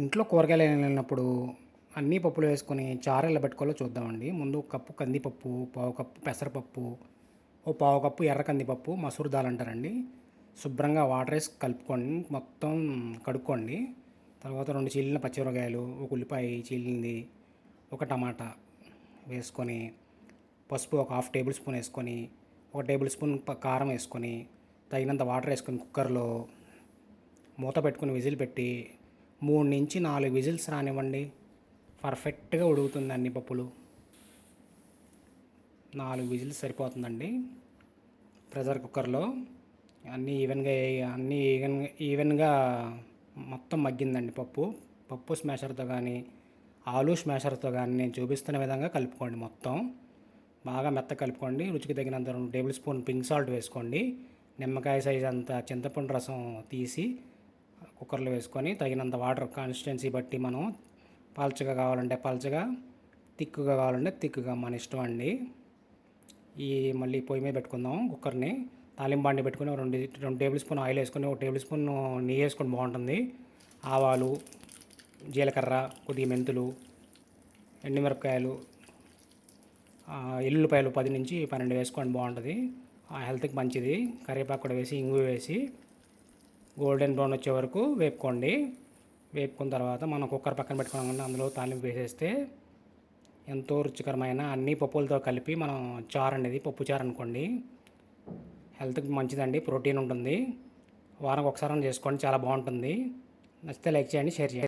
ఇంట్లో కూరగాయలు వెళ్ళినప్పుడు అన్ని పప్పులు వేసుకొని చారు ఎలా పెట్టుకోవాలో చూద్దామండి. ముందు ఒక కప్పు కందిపప్పు పావు కప్పు పెసరపప్పు ఓ పావు కప్పు ఎర్ర కందిపప్పు మసూర్ దాల్ అంటారండి. శుభ్రంగా వాటర్ వేసి కలుపుకొని మొత్తం కడుక్కోండి. తర్వాత రెండు చీలిన పచ్చిమిరకాయలు ఒక ఉల్లిపాయ చీలింది ఒక టమాటా వేసుకొని పసుపు ఒక హాఫ్ టేబుల్ స్పూన్ వేసుకొని ఒక టేబుల్ స్పూన్ కారం వేసుకొని తగినంత వాటర్ వేసుకొని కుక్కర్లో మూత పెట్టుకుని విజిల్ పెట్టి మూడు నుంచి నాలుగు విజిల్స్ రానివ్వండి. పర్ఫెక్ట్గా ఉడుగుతుందండి పప్పులు. నాలుగు విజిల్స్ సరిపోతుందండి. ప్రెషర్ కుక్కర్లో అన్నీ ఈవెన్గా అన్నీ ఈవెన్ ఈవెన్గా మొత్తం మగ్గిందండి పప్పు. పప్పు స్మాషర్తో కానీ ఆలు స్మాషర్తో కానీ నేను చూపిస్తున్న విధంగా కలుపుకోండి మొత్తం. బాగా మెత్త కలుపుకోండి. రుచికి తగినంత రెండు టేబుల్ స్పూన్ పింక్ సాల్ట్ వేసుకోండి. నిమ్మకాయ సైజ్ అంత చింతపండు రసం తీసి కుక్కర్లో వేసుకొని తగినంత వాటర్ కాన్స్టెన్సీ బట్టి మనం పల్చగా కావాలంటే పల్చగా తిక్కుగా కావాలంటే తిక్కుగా మన ఇష్టం అండి. ఈ మళ్ళీ పొయ్యి మీద పెట్టుకుందాం కుక్కర్ని. తాలింబాండి పెట్టుకుని రెండు రెండు టేబుల్ స్పూన్ ఆయిల్ వేసుకొని ఒక టేబుల్ స్పూన్ నెయ్యి వేసుకొని బాగుంటుంది. ఆవాలు జీలకర్ర కొద్దిగా మెంతులు ఎండుమిరపకాయలు ఎల్లుల్లిపాయలు పది నుంచి పన్నెండు వేసుకోండి బాగుంటుంది. ఆ హెల్త్కి మంచిది. కరివేపాకు కూడా వేసి ఇంగు వేసి గోల్డెన్ బ్రౌన్ వచ్చే వరకు వేపుకోండి. వేపుకున్న తర్వాత మనం కుక్కర్ పక్కన పెట్టుకున్నాం అందులో తాలింపు వేసేస్తే ఎంతో రుచికరమైన అన్ని పప్పులతో కలిపి మనం చారు అనేది పప్పు చారు అనుకోండి. హెల్త్కి మంచిదండి ప్రోటీన్ ఉంటుంది. వారం ఒకసారి చేసుకోండి చాలా బాగుంటుంది. నచ్చితే లైక్ చేయండి షేర్ చేయండి.